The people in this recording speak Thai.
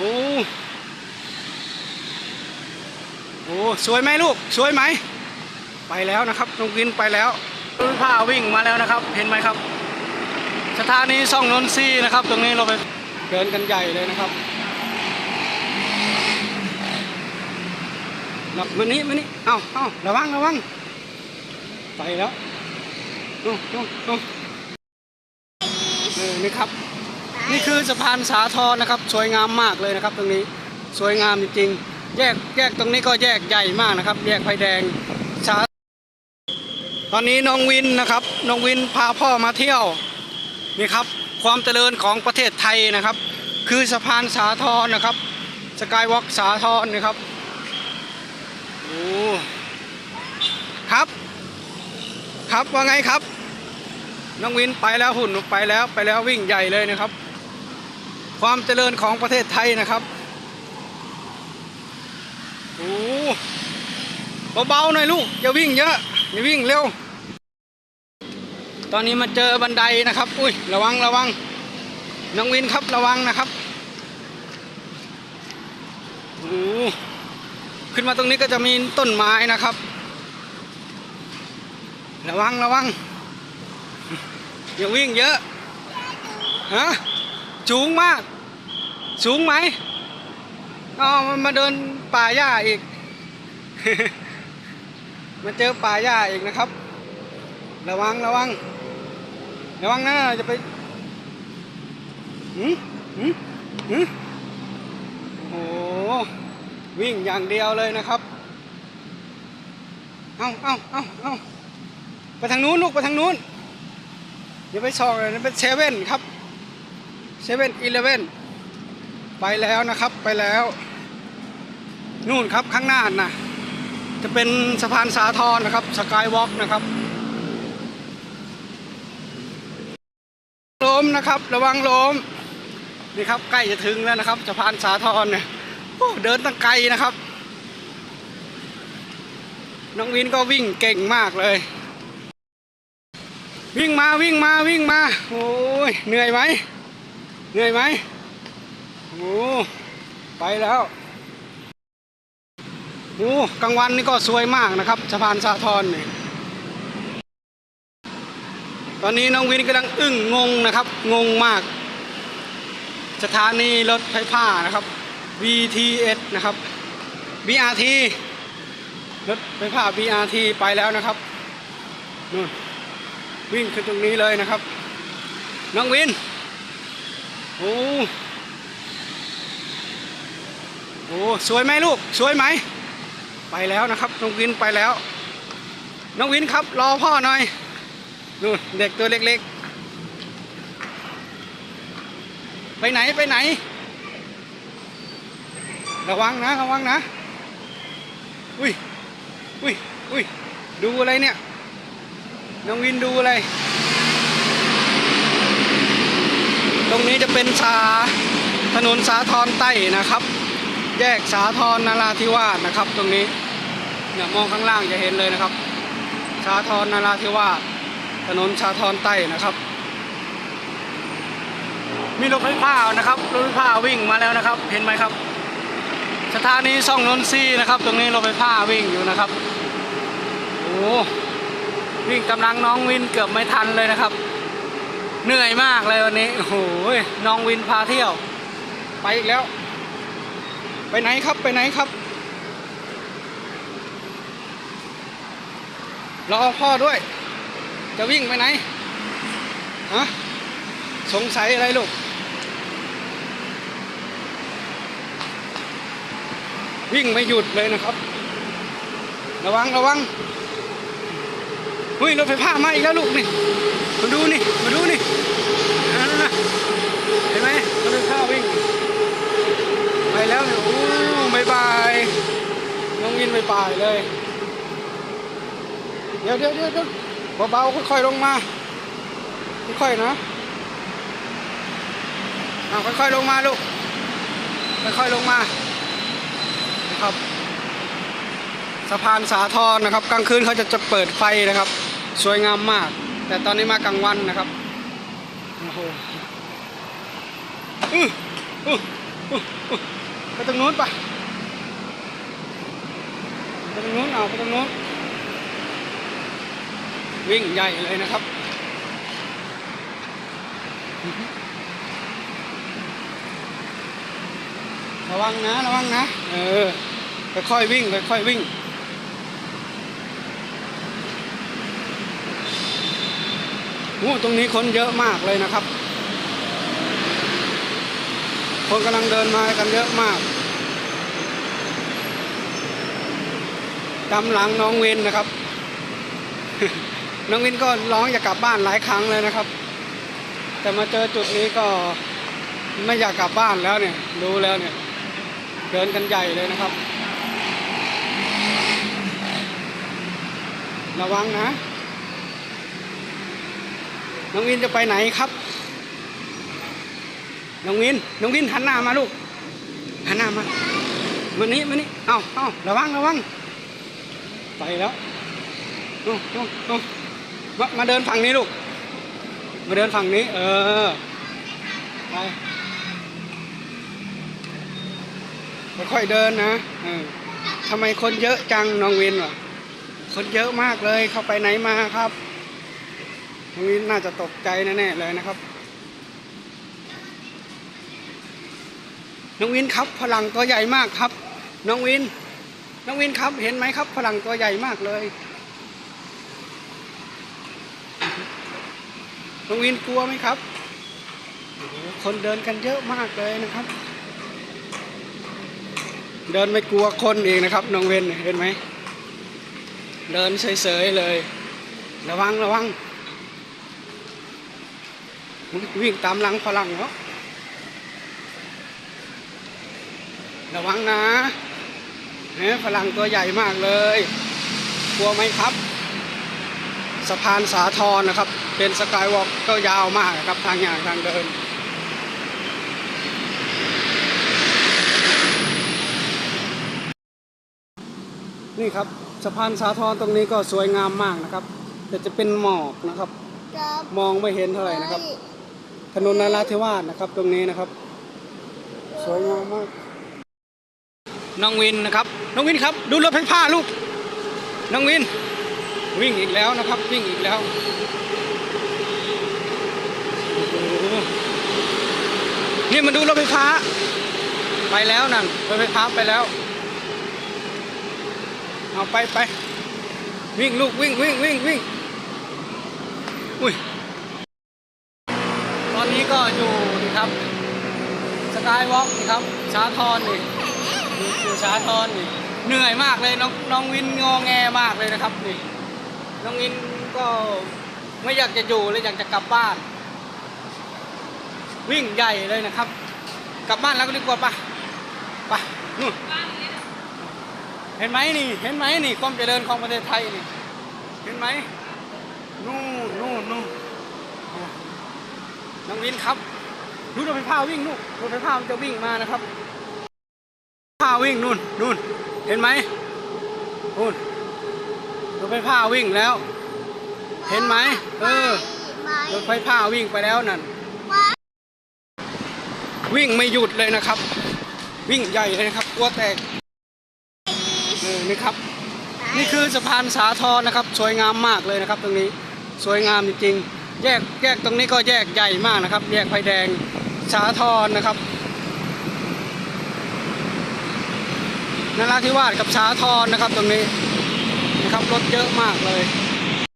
โอ้โหสวยไหมลูก สวยไหม ไปแล้วนะครับน้องวินไปแล้วรถผ้าวิ่งมาแล้วนะครับ เห็นไหมครับ สถานีซ่องนนทรีนะครับ ตรงนี้เราไปเดินกันใหญ่เลยนะครับรับมานี้มานี้เอ้าเอ้าระวังระวังไปแล้วโอ้โอ้โอ้เออนี่ครับ นี่คือสะพานสาทรนะครับ สวยงามมากเลยนะครับ ตรงนี้สวยงามจริงๆ แยกแยกตรงนี้ก็แยกใหญ่มากนะครับ แยกไฟแดงสาตอนนี้น้องวินนะครับน้องวินพาพ่อมาเที่ยวนี่ครับความเจริญของประเทศไทยนะครับ คือสะพานสาทรนะครับสกายวอล์กสาทรนะครับโอ้ครับ ครับว่าไงครับน้องวินไปแล้วหุ่นไปแล้วไปแล้ววิ่งใหญ่เลยนะครับ ความเจริญของประเทศไทยนะครับโอ้เบาๆหน่อยลูก อย่าวิ่งเยอะ อย่าวิ่งเร็ว ตอนนี้มาเจอบันไดนะครับ อุ้ยระวังระวังน้องวินครับระวังนะครับโอ้ขึ้นมาตรงนี้ก็จะมีต้นไม้นะครับ ระวังระวังอย่าวิ่งเยอะฮะ สูงมาก สูงไหมอ๋อมันมาเดินป่าหญ้าอีก มาเจอป่าหญ้าอีกนะครับ ระวังระวัง ระวังนะจะไปหืมหืมหืมโอ้โหวิ่งอย่างเดียวเลยนะครับเอาเอาเอาเอาไปทางนู้นลูกไปทางนู้นอย่าไปซอกเลยนะเป็นเซเว่นครับ เซเว่นอีเลเว่นไปแล้วนะครับไปแล้ว นู่นครับข้างหน้าน่ะจะเป็นสะพานสาทรนะครับสกายวอล์กนะครับล้มนะครับ ระวังล้มนี่ครับใกล้จะถึงแล้วนะครับสะพานสาทรเนี่ยโอ้เดินตั้งไกลนะครับ น้องวินก็วิ่งเก่งมากเลย วิ่งมาวิ่งมาวิ่งมา โอ้ยเหนื่อยไหม เหนื่อยไหมโอ้ไปแล้วโอ้กลางวันนี่ก็สวยมากนะครับสะพานสาทรนี่ตอนนี้น้องวินกำลังอึ้งงงนะครับ งงมาก สถานีรถไฟฟ้านะครับ VTS นะครับ BRT รถไฟฟ้า BRT ไปแล้วนะครับนู่นวิ่งขึ้นตรงนี้เลยนะครับ น้องวิน โอ้โหสวยไหมลูก สวยไหม ไปแล้วนะครับน้องวินไปแล้ว น้องวินครับ รอพ่อหน่อยนู่นเด็กตัวเล็กๆ ไปไหนไปไหน ระวังนะระวังนะ อุ้ยอุ้ยอุ้ยดูอะไรเนี่ย น้องวินดูอะไร รงนี้จะเป็นสาถนนสาทรใต้นะครับ แยกสาทรนาราธิวาสนะครับ ตรงนี้เนี่ยมองข้างล่างจะเห็นเลยนะครับ สาทรนาราธิวาสถนนสาทรใต้นะครับ มีรถไฟฟ้านะครับรถไฟฟ้าวิ่งมาแล้วนะครับ เห็นไหมครับ สถานีซ่องนนทรีนะครับ ตรงนี้รถไฟฟ้าวิ่งอยู่นะครับโอ้วิ่งกำลังน้องวินเกือบไม่ทันเลยนะครับ เหนื่อยมากเลยวันนี้โอ้โหน้องวินพาเที่ยว ไปอีกแล้ว ไปไหนครับไปไหนครับ รอพ่อด้วย จะวิ่งไปไหนฮะสงสัยอะไรลูก วิ่งไม่หยุดเลยนะครับ ระวังระวัง เฮ้ยรถไฟฟ้ามาอีกแล้วลูกนี่มาดูนี่มาดูนี่เห็นไหมรถไฟฟ้าวิ่งไปแล้วเนี่ยโอ้บายบายน้องวินบายบายเลยเดี๋ยวเดี๋ยวเดี๋ยวเดี๋ยวเบาๆค่อยๆลงมาค่อยๆนะเอาค่อยๆลงมาลูกค่อยๆลงมานะครับสะพานสาทรนะครับ กลางคืนเขาจะจะเปิดไฟนะครับ สวยงามมาก แต่ตอนนี้มากลางวันนะครับโอ้โหอื้ออื้ออุ๊ยอุ๊ยไปตรงนู้นไปไปตรงนู้นเอาไปตรงนู้นวิ่งใหญ่เลยนะครับระวังนะ ระวังนะ เออค่อยๆวิ่งค่อยๆวิ่ง โอ้ตรงนี้คนเยอะมากเลยนะครับ คนกำลังเดินมากันเยอะมากตามหลังน้องเวนนะครับ น้องเวนก็ร้องอยากกลับบ้านหลายครั้งเลยนะครับ แต่มาเจอจุดนี้ก็ไม่อยากกลับบ้านแล้วเนี่ยดูแล้วเนี่ย เดินกันใหญ่เลยนะครับ ระวังนะ น้องวินจะไปไหนครับ น้องวิน น้องวินหันหน้ามาลูก หันหน้ามามานี่มานี่เอาเอาระวังระวัง ไปแล้วโอ้โอ้โอ้มามาเดินฝั่งนี้ลูก มาเดินฝั่งนี้ เออ ไปค่อยเดินนะอทำไมคนเยอะจังน้องวินวะคนเยอะมากเลยเข้าไปไหนมาครับ น้องวินน่าจะตกใจแน่ๆเลยนะครับ น้องวินครับฝรั่งตัวใหญ่มากครับ น้องวิน น้องวินครับ เห็นไหมครับฝรั่งตัวใหญ่มากเลยน้องวินกลัวไหมครับ คนเดินกันเยอะมากเลยนะครับ เดินไม่กลัวคนเองนะครับ น้องเวนเห็นไหม เดินเฉยๆเลย ระวังระวัง วิ่งตามหลังฝรั่งเนาะระวังนะเฮ้ฝรั่งตัวใหญ่มากเลย กลัวไหมครับ สะพานสาทรนะครับ เป็นสกายวอล์กก็ยาวมากครับทางอย่างทางเดินนี่ครับสะพานสาทรตรงนี้ก็สวยงามมากนะครับ แต่จะเป็นหมอกนะครับ มองไม่เห็นเท่าไหร่นะครับ ถนนนราธิวาสนะครับ ตรงนี้นะครับ สวยงามมาก น้องวินนะครับ น้องวินครับ ดูรถไฟฟ้าลูก น้องวิน วิ่งอีกแล้วนะครับ วิ่งอีกแล้วนี่มาดูรถไฟฟ้า ไปแล้วนั่นรถไฟฟ้าไปแล้ว เอาไปไปวิ่งลูกวิ่งวิ่งวิ่งวิ่งอุ้ย ก็อยู่นี่ครับสกายวอล์กนี่ครับสาทรนี่อยู่สาทรนี่เหนื่อยมากเลยน้องน้องวินงอแงมากเลยนะครับนี่น้องวินก็ไม่อยากจะอยู่เลยอยากจะกลับบ้าน วิ่งใหญ่เลยนะครับ กลับบ้านแล้วก็ดีกว่าปะไปนู่นเห็นไหมนี่เห็นไหมนี่ความเจริญของประเทศไทยนี่เห็นไหมนู่นนู่นนู่น น้องวินครับดูรถไฟฟ้าวิ่งนู่นรถไฟฟ้ามันจะวิ่งมานะครับฟ้าวิ่งนู่นนู่นเห็นไหมนู่นรถไฟฟ้าวิ่งแล้ว เห็นไหมเออรถไฟฟ้าวิ่งไปแล้วนั่นวิ่งไม่หยุดเลยนะครับ วิ่งใหญ่เลยนะครับกลัวแตกเออนี่ครับ นี่คือสะพานสาทรนะครับ สวยงามมากเลยนะครับ ตรงนี้สวยงามจริงๆ แยกแยกตรงนี้ก็แยกใหญ่มากนะครับ แยกไฟแดงสาทรนะครับนราธิวาสกับสาทรนะครับตรงนี้นะครับรถเยอะมากเลย